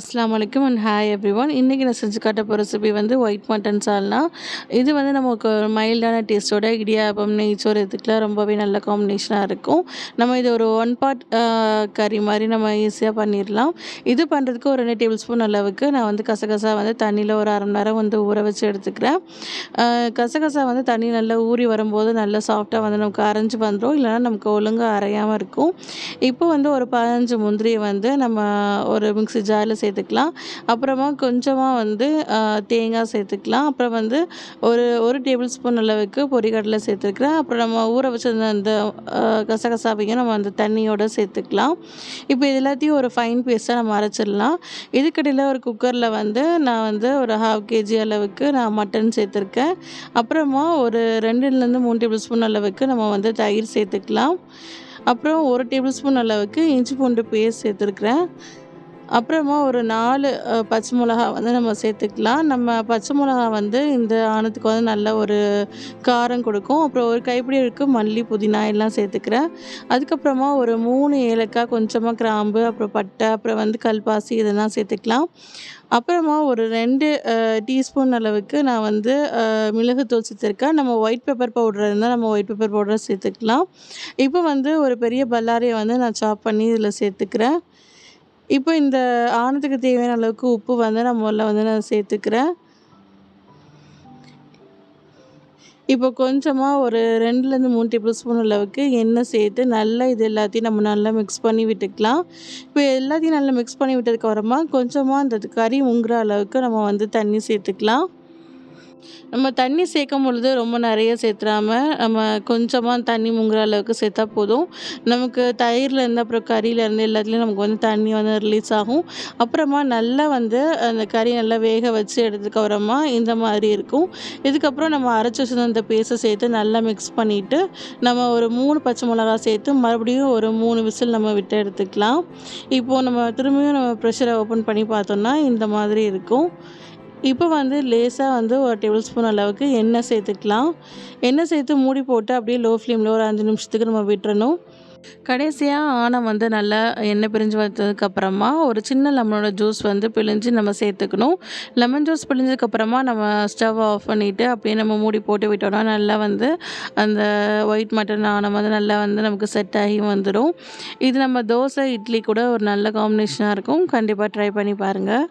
அஸ்லாம் வலைக்கம் and hi every one இன்றைக்கி நான் செஞ்சு காட்ட போகிற ரெசிபி வந்து ஒயிட் மட்டன் சால்னா இது வந்து நமக்கு ஒரு மைல்டான டேஸ்ட்டோட இடியாபம் நெய்ச்சோறு இதுக்கெலாம் ரொம்பவே நல்ல காம்பினேஷனாக இருக்கும். நம்ம இது ஒரு ஒன் பார்ட் கறி மாதிரி நம்ம ஈஸியாக பண்ணிடலாம். இது பண்ணுறதுக்கு ஒரு ரெண்டு டேபிள் ஸ்பூன் அளவுக்கு நான் வந்து கசகசா வந்து தண்ணியில் ஒரு அரை மணி நேரம் வந்து ஊற வச்சு எடுத்துக்கிறேன். கசகசா வந்து தண்ணி நல்லா ஊறி வரும்போது நல்லா சாஃப்டாக வந்து நமக்கு அரைஞ்சி வந்துடும் இல்லைனா நமக்கு ஒழுங்காக அரையாமல் இருக்கும். இப்போ வந்து ஒரு பதினஞ்சு முந்திரியை வந்து நம்ம ஒரு மிக்ஸி ஜாரில் சேர்த்துக்கலாம். அப்புறமா கொஞ்சமாக வந்து தேங்காய் சேர்த்துக்கலாம். அப்புறம் வந்து ஒரு ஒரு டேபிள் ஸ்பூன் அளவுக்கு பொரிகடலை சேர்த்துருக்குறேன். அப்புறம் நம்ம ஊற வச்சிருந்த அந்த கசகசாவையும் நம்ம அந்த தண்ணியோடு சேர்த்துக்கலாம். இப்போ இது எல்லாத்தையும் ஒரு ஃபைன் பேஸ்ட்டாக நம்ம அரைச்சிடலாம். இதுக்கடையில் ஒரு குக்கரில் வந்து நான் வந்து ஒரு ஹாஃப் கேஜி அளவுக்கு நான் மட்டன் சேர்த்துருக்கேன். அப்புறமா ஒரு ரெண்டுலேருந்து மூணு டேபிள் ஸ்பூன் அளவுக்கு நம்ம வந்து தயிர் சேர்த்துக்கலாம். அப்புறம் ஒரு டேபிள் ஸ்பூன் அளவுக்கு இஞ்சி பூண்டு பேஸ்ட் சேர்த்துருக்குறேன். அப்புறமா ஒரு நாலு பச்சை மிளகா வந்து நம்ம சேர்த்துக்கலாம். நம்ம பச்சை மிளகா வந்து இந்த ஆணத்துக்கு வந்து நல்ல ஒரு காரம் கொடுக்கும். அப்புறம் ஒரு கைப்பிடி இருக்கு மல்லி புதினா எல்லாம் சேர்த்துக்கிறேன். அதுக்கப்புறமா ஒரு மூணு ஏலக்காய் கொஞ்சமாக கிராம்பு அப்புறம் பட்டை அப்புறம் வந்து கல்பாசி இதெல்லாம் சேர்த்துக்கலாம். அப்புறமா ஒரு ரெண்டு டீஸ்பூன் அளவுக்கு நான் வந்து மிளகுத்தூள் சேர்த்துருக்கேன். நம்ம ஒயிட் பெப்பர் பவுடர் இருந்தால் நம்ம ஒயிட் பெப்பர் பவுடர் சேர்த்துக்கலாம். இப்போ வந்து ஒரு பெரிய பல்லாரியை வந்து நான் சாப் பண்ணி இதில் சேர்த்துக்கிறேன். இப்போ இந்த ஆணத்துக்கு தேவையான அளவுக்கு உப்பு வந்து நான் முதல்ல வந்து நான் சேர்த்துக்கிறேன். இப்போ கொஞ்சமாக ஒரு ரெண்டுலேருந்து மூணு டேபிள் ஸ்பூன் அளவுக்கு எண்ணெய் சேர்த்து நல்லா இது எல்லாத்தையும் நம்ம நல்லா மிக்ஸ் பண்ணி விட்டுக்கலாம். இப்போ எல்லாத்தையும் நல்லா மிக்ஸ் பண்ணி விட்டதுக்கப்புறமா கொஞ்சமாக அந்த கறி உங்குற அளவுக்கு நம்ம வந்து தண்ணி சேர்த்துக்கலாம். நம்ம தண்ணி சேர்க்கும் பொழுது ரொம்ப நிறைய சேர்த்துறாம நம்ம கொஞ்சமாக தண்ணி முங்குற அளவுக்கு சேர்த்தா போதும். நமக்கு தயிர்லேருந்து அப்புறம் கறியிலேருந்து எல்லாத்துலேயும் நமக்கு வந்து தண்ணி வந்து ரிலீஸ் ஆகும். அப்புறமா நல்லா வந்து அந்த கறி நல்லா வேக வச்சு எடுத்ததுக்கப்புறமா இந்த மாதிரி இருக்கும். இதுக்கப்புறம் நம்ம அரைச்சி வச்சு அந்த பேஸ்ட்டை சேர்த்து நல்லா மிக்ஸ் பண்ணிவிட்டு நம்ம ஒரு மூணு பச்சை மிளகா சேர்த்து மறுபடியும் ஒரு மூணு விசில் நம்ம விட்டு எடுத்துக்கலாம். இப்போது நம்ம திரும்பியும் நம்ம ப்ரெஷரை ஓப்பன் பண்ணி பார்த்தோம்னா இந்த மாதிரி இருக்கும். இப்போ வந்து லேசாக வந்து ஒரு டேபிள் ஸ்பூன் அளவுக்கு எண்ணெய் சேர்த்துக்கலாம். எண்ணெய் சேர்த்து மூடி போட்டு அப்படியே லோ ஃப்ளேமில் ஒரு அஞ்சு நிமிஷத்துக்கு நம்ம விட்டுறணும். கடைசியாக ஆணம் வந்து நல்லா எண்ணெய் பிரிஞ்சு வந்ததுக்கப்புறமா ஒரு சின்ன லெமனோட ஜூஸ் வந்து பிழிஞ்சு நம்ம சேர்த்துக்கணும். லெமன் ஜூஸ் பிழிஞ்சதுக்கப்புறமா நம்ம ஸ்டவ் ஆஃப் பண்ணிவிட்டு அப்படியே நம்ம மூடி போட்டு விட்டோம்னா நல்லா வந்து அந்த ஒயிட் மட்டன் ஆணம் வந்து நல்லா வந்து நமக்கு செட் ஆகி வந்துடும் இது நம்ம தோசை இட்லி கூட ஒரு நல்ல காம்பினேஷனாக இருக்கும். கண்டிப்பாக ட்ரை பண்ணி பாருங்கள்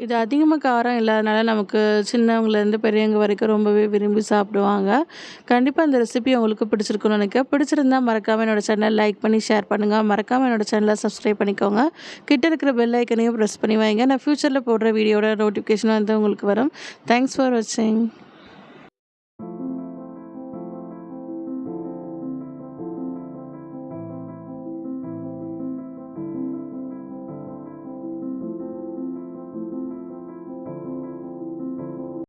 இது அதிகமாக காரம் இல்லாதனால நமக்கு சின்னவங்கலேருந்து பெரியவங்க வரைக்கும் ரொம்பவே விரும்பி சாப்பிடுவாங்க. கண்டிப்பாக இந்த ரெசிபி உங்களுக்கு பிடிச்சிருக்குன்னு நினைக்கிறேன். பிடிச்சிருந்தா மறக்காமல் என்னோடய சேனலை லைக் பண்ணி ஷேர் பண்ணுங்கள் மறக்காமல் என்னோடய சேனலை சப்ஸ்கிரைப் பண்ணிக்கோங்க. கிட்ட இருக்கிற பெல் ஐக்கனையும் ப்ரெஸ் பண்ணி வைங்க. நான் ஃப்யூச்சரில் போடுற வீடியோட நோட்டிஃபிகேஷன் வந்து உங்களுக்கு வரும். தேங்க்ஸ் ஃபார் வாட்சிங்